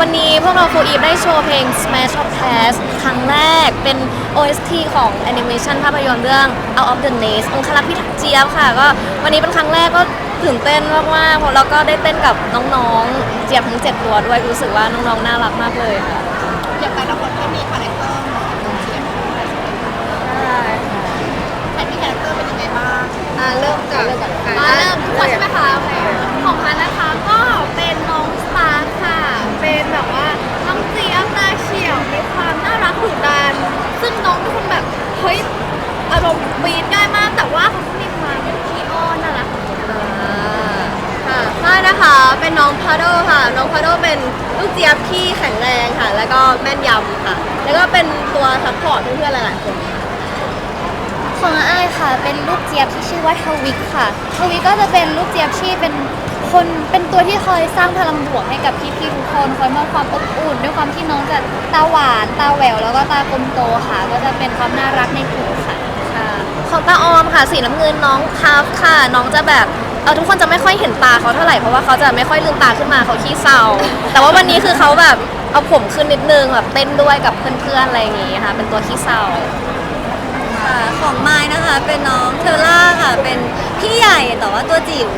วันนี้พวกเราโฟอีฟได้โชว์เพลง Smash of Pass ครั้งแรกเป็น OST ของแอนิเมชันภาพยนตร์เรื่อง Out of the Nest องคลักษ์พิทักษ์เจี๊ยบค่ะ ก็วันนี้เป็นครั้งแรกก็ตื่นเต้นมากๆเพราะเราก็ได้เต้นกับน้องๆ เจี๊ยบทั้ง 7 ตัวด้วยรู้สึกว่าน้องๆ น่ารักมากเลยค่ะอย่างแต่ละคนก็มีคาแรคเตอร์เหมาะกับเชียร์ใครมีคาแรคเตอร์เป็นยังไงบ้างอ่าเริ่มจากอ่าเริ่มทุกคนใช่ไหมคะ เฮ้ยอารมณ์ปีดได้มาก แต่ว่าเขาก็มีความขี้อ้อนน่ารักค่ะใช่นะคะ เป็นน้องพาโดค่ะ น้องพาโดเป็นลูกเจี๊ยบที่แข็งแรงค่ะ แล้วก็แม่นยำค่ะ แล้วก็เป็นตัวซัพพอร์ตเพื่อนๆหลายๆคนของอ้ายค่ะ เป็นลูกเจี๊ยบที่ชื่อว่าทวิกค่ะ ทวิกก็จะเป็นลูกเจี๊ยบที่เป็น คนเป็นตัวที่คอยสร้างพลังบวกให้กับพี่ๆทุกคนคอยมอบความอบอุ่น ด้วยความที่น้องจะตาหวานตาแหววแล้วก็ตากลมโตค่ะ ก็จะเป็นความน่ารักในกลุ่มค่ะค่ะของตาออมค่ะสีน้ำเงินน้องคาฟค่ะ น้องจะแบบเออทุกคนจะไม่ค่อยเห็นตาเขาเท่าไหร่เพราะว่าเขาจะไม่ค่อยลืมตาขึ้นมาเขาขี้เศร้า แต่ว่าวันนี้คือเขาแบบเอาผมขึ้นนิดนึงแบบเต้นด้วยกับเพื่อนๆอะไรอย่างงี้ค่ะ เป็นตัวขี้เศร้า ค่ะของไม้นะคะเป็นน้องเทอร่าค่ะ เป็นพี่ใหญ่แต่ว่าตัวจิ๋ว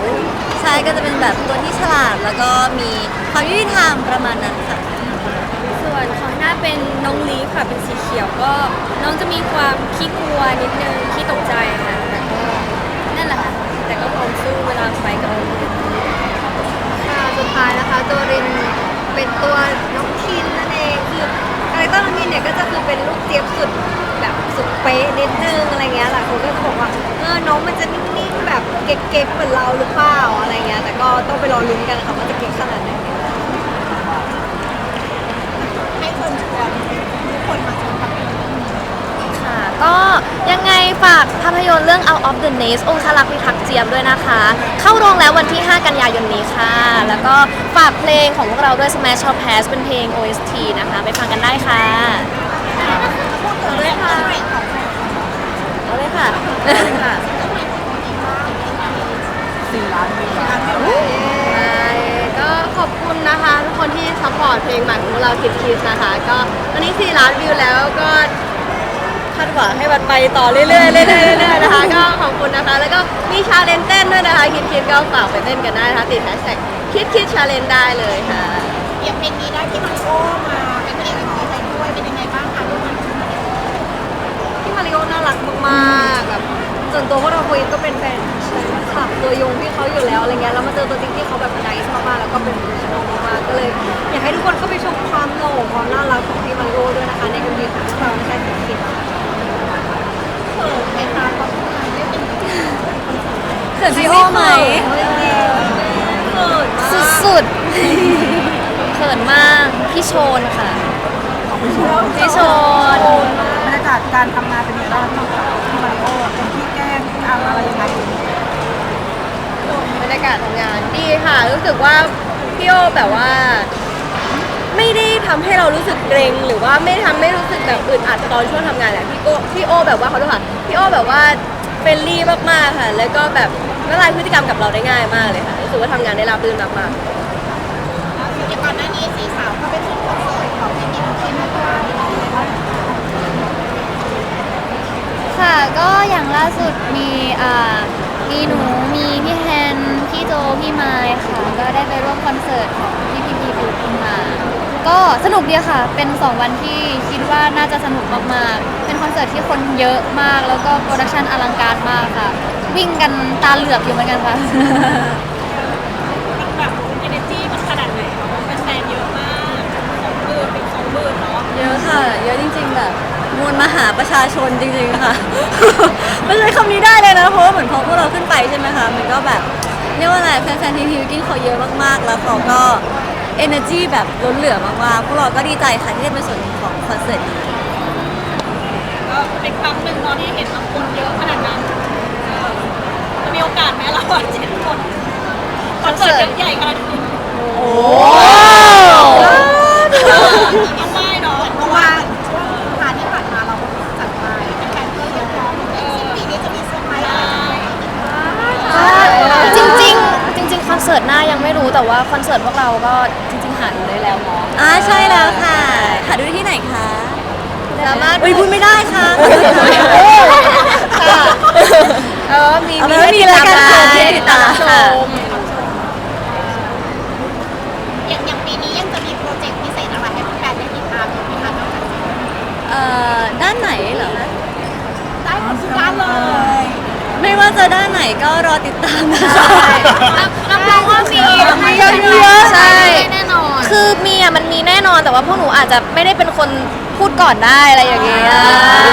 ใช่ก็จะเป็นแบบตัวที่ฉลาด แล้วก็มีความยุติธรรมประมาณนั้นค่ะ ส่วนของหน้าเป็นน้องลีฟค่ะเป็นสีเขียวก็ น้องจะมีความขี้กลัวนิดนึงขี้ตกใจค่ะแต่ก็นั่นแหละค่ะแต่ก็พร้อมสู้เวลาไฟกับคนอื่นค่ะสุดท้ายนะคะ ตัวรินเป็นตัวน้องทินนั่นเองคือคาแรคเตอร์น้องทินเนี่ยก็จะคือเป็นลูกเจี๊ยบสุดแบบ สุดเป๊ะนิดนึงอะไรเงี้ยหลายคนก็จะบอกว่าเออน้องมันจะนิ่งๆแบบเก๊กๆเหมือนเราหรือเปล่าอะไรเงี้ยแต่ก็ต้องไปรอลุ้นกันค่ะว่าจะเก๊กขนาดไหนให้เชิญชวนทุกคนมาชมภาพยนตร์ค่ะก็ยังไงฝากภาพยนตร์เรื่อง Out of the Nest องคลักษ์พิทักษ์เจียมด้วยนะคะ เข้าโรงแล้ววันที่ 5 กันยายนนี้ค่ะ แล้วก็ฝากเพลงของพวกเราด้วย Smash Shop Pass เป็นเพลง OST นะคะ ไปฟังกันได้ค่ะ พูดถึงเรื่องของของเอาเลยค่ะเอาเลยค่ะใช่ก็ขอบคุณนะคะ ทุกคนที่ซัพพอร์ตเพลงใหม่ของพวกเราคิดคิดนะคะ ก็วันนี้ 4 ล้านวิวแล้วก็คาดหวังให้มันไปต่อเรื่อยๆเรื่อยๆเรื่อยๆนะคะ ก็ขอบคุณนะคะ แล้วก็มีชาเลนจ์เต้นด้วยนะคะ คิดคิดก็ฝากไปเต้นกันได้นะคะติดแฮชแท็กคิดคิดชาเลนจ์ได้เลยค่ะเกียรติเพลงนี้ได้ที่มาริโอมาเป็นพระเอกในเพลงด้วยเป็นยังไงบ้างคะลูก พี่มาริโอน่ารักมากๆแบบ ส่วนตัวพวกเราคุยก็เป็นแฟนคลับตัวยงที่เขาอยู่แล้วอะไรเงี้ยแล้วมาเจอตัวจริงที่เขาแบบไนส์มากๆแล้วก็เป็นโปรเฟชชั่นอลมากๆก็เลย อยากให้ทุกคนเข้าไปชมความโหล่ความน่ารักของพี่มาริโอด้วยนะคะ ในเอ็มวีของพวกเราไม่ใช่คิดเปิดไหมคะเพราะว่าเรื่องเป็นเขินพี่โอไหมเขินสุดๆเขินมากพี่โชนค่ะพี่โชนบรรยากาศการทำงานเป็นยังไงบ้างที่ที่มาริโอเป็นที่ อะไรยังไงบรรยากาศทำงานดีค่ะ รู้สึกว่าพี่โอแบบว่า ไม่ได้ทำให้เรารู้สึกเกรงหรือว่าไม่ทำให้รู้สึกแบบอึดอัดตอนช่วงทำงานแหละพี่โอพี่โอแบบว่าเขาดูค่ะพี่โอแบบว่าเฟรนลี่มากๆค่ะ แล้วก็แบบละลายพฤติกรรมกับเราได้ง่ายมากเลยค่ะรู้สึกว่าทำงานได้ราบรื่นมากๆอย่างก่อนหน้านี้สีสาวเขาไปขึ้นคอนเสิร์ตของพี่มินท์ที่มาด้วยเป็นยังไงบ้าง ค่ะก็อย่างล่าสุดมีอ่ามีหนูมีพี่แฮนพี่โจพี่ไมค์ค่ะ ก็ได้ไปร่วมคอนเสิร์ตของพี่พีพีบิวขึ้นมา ก็สนุกดีค่ะ เป็น2วันที่คิดว่าน่าจะสนุกมากๆ เป็นคอนเสิร์ตที่คนเยอะมากแล้วก็โปรดักชันอลังการมากค่ะ วิ่งกันตาเหลือกอยู่เหมือนกันค่ะ มันแบบเอเนจีมันขนาดไหนเป็นแฟนเยอะมากสองหมื่นเป็นสองหมื่นเนาะ เยอะค่ะ เยอะจริงๆแบบ มวลมหาประชาชนจริงๆค่ะไม่ใช้คำนี้ได้เลยนะเพราะว่าเหมือนพอพวกเราขึ้นไปใช่ไหมคะมันก็แบบเรียกว่าอะไรแฟนๆทีพีวิกินเขาเยอะมากๆ แล้วเขาก็ energy แบบล้นเหลือมากๆพวกเราก็ดีใจค่ะที่ได้เป็นส่วนหนึ่งของคอนเสิร์ตนี้ก็เป็นครั้งหนึ่งเนาะที่เห็นบางคนเยอะขนาดนั้นเออจะมีโอกาสไหมเราอะเจ็ดคนคอนเสิร์ตใหญ่ขนาดนี้โอ้ สิร์ตหน้ายังไม่รู้แต่ว่าคอนเสิร์ตพวกเราก็จริงๆหาดูได้แล้วเนาอ่าใช่แล้วค่ะหาดูที่ไหนคะสามารถเอ้พูดไม่ได้ค่ะค่ะเออมีนี้ติดตามชมย่างย่งปีนี้ยังจะมีโปรเจกต์พิเศษอะไรให้แฟนได้ติดตามอีกไหมคะนอกจากเอ่อด้านไหนเหรอคะได้ทุกด้านเลยไม่ว่าจะด้านไหนก็รอติดตามนะคะ บรองว่ามีให้เยอะๆใช่ แน่นอน คือมีอะมันมีแน่นอนแต่ว่าพวกหนูอาจจะไม่ได้เป็นคนพูดก่อนได้อะไรอย่างเงี้ย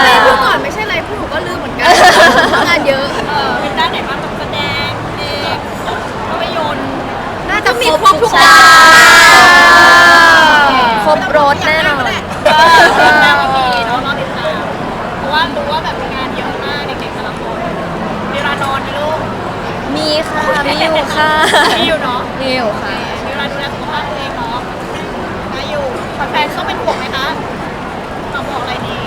ไม่พูดก่อนไม่ใช่ไรพวกหนูก็ลืมเหมือนกันงานเยอะ เออเป็นด้านไหนบ้างแบบแสดงเพลงภาพยนตร์ น่าจะมีครบทุก ใช่ อย่าง ครบรถแน่นอน เออแนวก็มีเนาะรอติดตามเพราะว่ารู้ว่าแบบงานเยอะมากเด็กๆแต่ละคนมีเวลานอนไหมลูก มีค่ะ มีอยู่ ค่ะ มีอยู่เนาะมีอยู่ค่ะ มีเวลาดูแลสุขภาพตัวเองเนาะมาอยู่แฟนๆต้องเป็นห่วงไหมคะเราบอกอะไรดี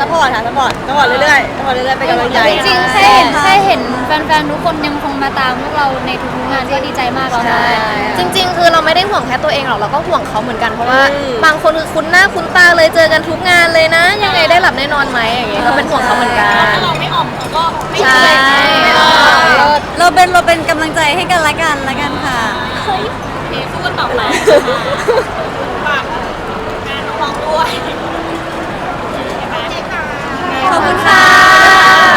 สปอร์ตค่ะสปอร์ตสปอร์ตเรื่อยๆสปอร์ตเรื่อยๆเป็นกำลังใจจริงๆแค่เห็นแค่เห็นแฟนๆทุกคนยังคงมาตามพวกเราในทุกๆงานก็ดีใจมากแล้วนะใช่จริง ๆ คือเราไม่ได้ห่วงแค่ตัวเองหรอกเราก็ห่วงเขาเหมือนกันเพราะว่าอืมบางคนคือคุ้นหน้าคุ้นตาเลยเจอกันทุกงานเลยนะ ยังไงได้หลับแน่นอนไหมอย่างเงี้ยก็เป็นห่วงเขาเหมือนกันถ้าเราไม่ออกเขาก็ไม่ใช่ไม่อเออกอเราเป็นเราเป็นกำลังใจให้กันละกันละกันค่ะโอเคสู้กันต่อไปฝากงานน้องๆด้วย ขอบคุณค่ะ